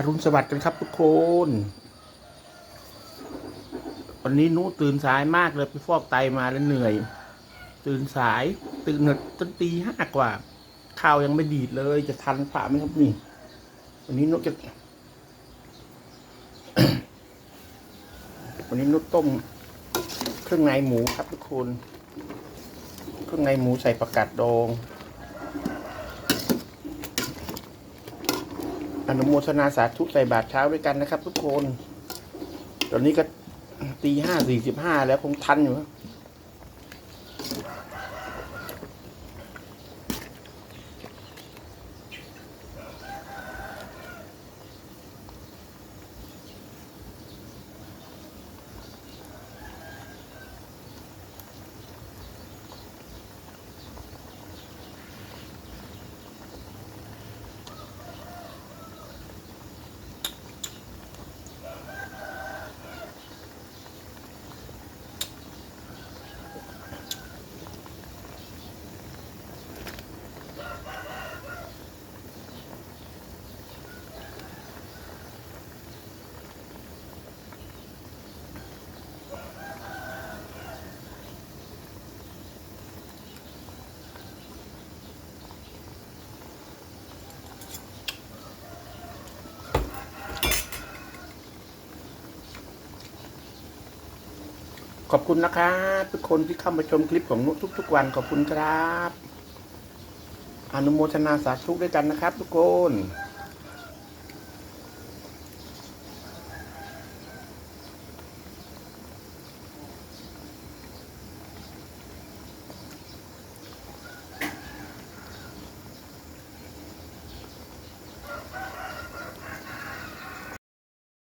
อรุณสวัสดิ์กันครับทุกคน วันนี้นุตื่นสายมากเลยไปฟอกไตมาแล้วเหนื่อย ตื่นสายตื่นจนตีห้ากว่าข้าวยังไม่ดีดเลย จะทันผ่าไหมครับนี่ วันนี้นุจะ วันนี้นุต้มเครื่องในหมูครับทุกคน เครื่องในหมูใส่ประกาศดอง อนุโมทนาสาธุใส่บาตรเช้าด้วยกันนะครับ ทุกคน ตอนนี้ก็ตีห้าสี่สิบห้าแล้วคงทันอยู่ ขอบคุณนะครับทุกคนที่เข้ามาชมคลิปของนุทุก ๆ วันขอบคุณครับ อนุโมทนาสาธุด้วยกันนะครับ ทุกคน